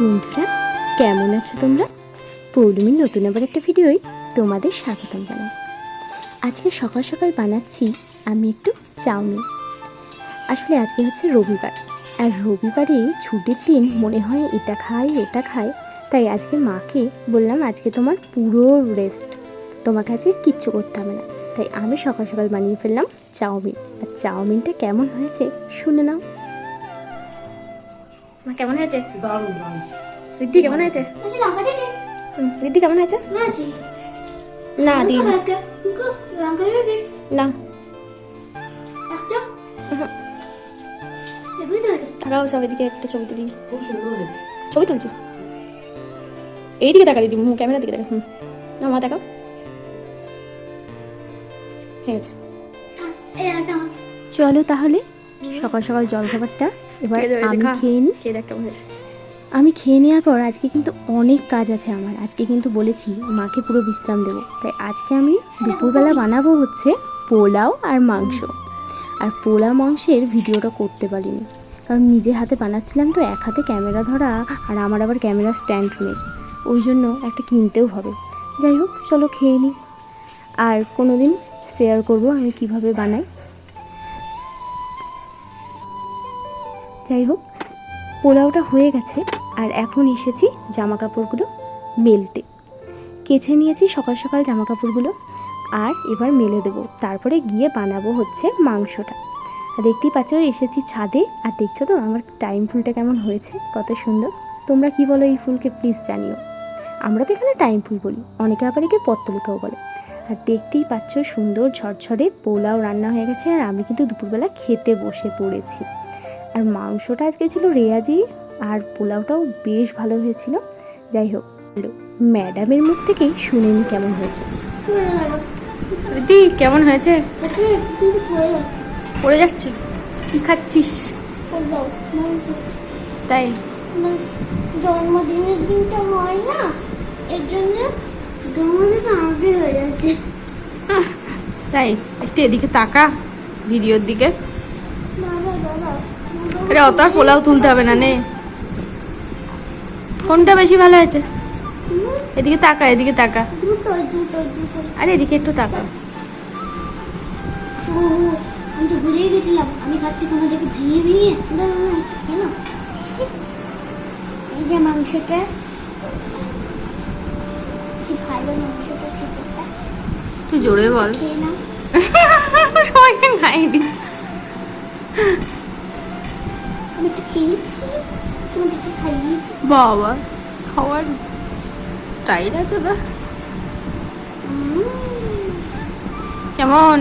বন্ধুরা, কেমন আছো তোমরা? পৌলমীর নতুন আবার একটা ভিডিওই তোমাদের স্বাগতম জানাই। আজকে সকাল সকাল বানাচ্ছি আমি একটু চাউমিন। আসলে আজকে হচ্ছে রবিবার, আর রবিবারে ছুটির দিন মনে হয় এটা খাই ওটা খাই তাই আজকে মাকে বললাম আজকে তোমার পুরো রেস্ট তোমাকে আজকে কিচ্ছু করতে হবে না, তাই আমি সকাল সকাল বানিয়ে ফেললাম চাউমিন। আর চাউমিনটা কেমন হয়েছে শুনে নাও। কেমন হয়েছে রিদ্ধি কেমন হয়েছে রিদ্ধি কেমন হয়েছে মাসি। না না। একটা? হুম। এগুলো সব এদিকে একটা ছবি তুলি। ছবি তুলছি। এইদিকে তাকা দিদি মুখ ক্যামেরার দিকে দেখা হুম। না মা তাকাও হয়ে গেছে। চলো তাহলে। সকাল সকাল জলখাবারটা এবার আমি খেয়ে নিই আমি খেয়ে নেওয়ার পর আজকে কিন্তু অনেক কাজ আছে আমার। আজকে কিন্তু বলেছি মাকে পুরো বিশ্রাম দেবো। তাই আজকে আমি দুপুরবেলা বানাবো হচ্ছে পোলাও আর মাংস। আর পোলাও মাংসের ভিডিওটা করতে পারিনি। কারণ নিজে হাতে বানাচ্ছিলাম তো এক হাতে ক্যামেরা ধরা আর আমার আবার ক্যামেরা স্ট্যান্ড নেই। ওই জন্য একটা কিনতেও হবে। যাই হোক চলো খেয়ে নিই আর কোনো দিন শেয়ার করব আমি কীভাবে বানাই। যাই হোক, পোলাওটা হয়ে গেছে আর এখন এসেছি জামা কাপড়গুলো মেলতে। কেচে নিয়েছি সকাল সকাল জামা কাপড়গুলো আর এবার মেলে দেবো। তারপরে গিয়ে বানাবো হচ্ছে মাংসটা। দেখতেই পাচ্ছ, এসেছি ছাদে। আর দেখছ তো, আমার টাইম ফুলটা কেমন হয়েছে, কত সুন্দর। তোমরা কি বলো এই ফুলকে, প্লিজ জানিও। আমরা তো এখানে টাইম ফুল বলি, অনেকে আবার একে পত্তলিকাও বলে। আর দেখতেই পাচ্ছ, সুন্দর ঝরঝরে পোলাও রান্না হয়ে গেছে। আর আমি কিন্তু দুপুরবেলা খেতে বসে পড়েছি। আর মাংসটা আজকে ছিল রেয়াজি আর পোলাওটাও বেশ ভালো হয়েছিল। যাই হোক ম্যাডামের মুখ থেকেই শুনে নি কেমন হয়েছে। দিদি কেমন হয়েছে? পড়ে পড়ে যাচ্ছে। কি খাচ্ছিস? তাই। জন্মদিনের দিনটা হয় না এর জন্য জন্মদিন আগে হয়ে যাচ্ছে। তাই একটু এদিকে তাকা ভিডিওর দিকে। আরে অত আর পোলাও তুলতে হবে না নে। কোনটা বেশি ভালো হয়েছে? এদিকে তাকা এদিকে তাকা। আরে এদিকে একটু তাকা আমি তো ভুলেই গেছিলাম। আমি খাচ্ছি তোমাদেরকে ভেঙে ভেঙে দাঁড়াও একটু এই যে মাংসটা। কি ভালো মাংসটা তুই জোরে বল। সবাইকে খাইয়ে দিচ্ছে। একটু খেয়ে তোমাদেরকে খাইয়ে বাবা খাওয়ার স্টাইল আছে তো কেমন?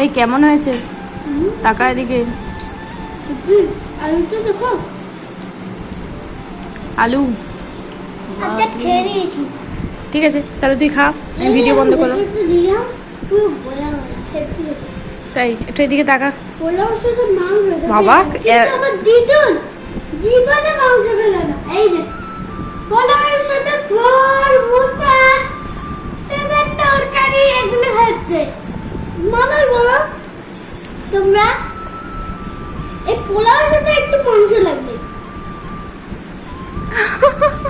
এই কেমন হয়েছে? টাকা এদিকে। আলুটা দেখো। আলু? আচ্ছা ঠিক আছে তাহলে তুই খা ভিডিও বন্ধ করলাম। তাই একটু এদিকে তাকা। বাবা, দিদুন। জীবনে মাংস খেলে না। এই যে পোলাওয়ের সাথে ফোর মোচা তেলের তরকারি এগুলো হচ্ছে। মামাই বলো তোমরা এই পোলাওয়ের সাথে একটু মাংস লাগবে।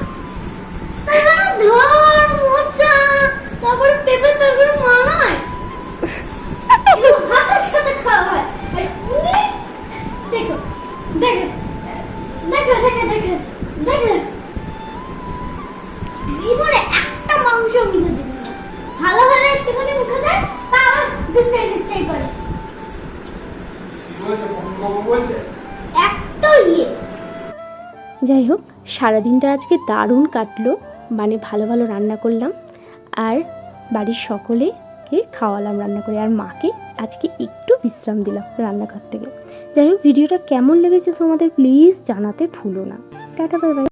যাই হোক, সারাদিনটা আজকে দারুণ কাটলো। মানে ভালো ভালো রান্না করলাম। আর বাড়ির সকলেকে খাওয়ালাম রান্না করে। আর মাকে আজকে একটু বিশ্রাম দিলাম রান্নাঘর থেকে। যাই হোক, ভিডিওটা কেমন লেগেছে তোমাদের প্লিজ জানাতে ভুলো না। Tata bye bye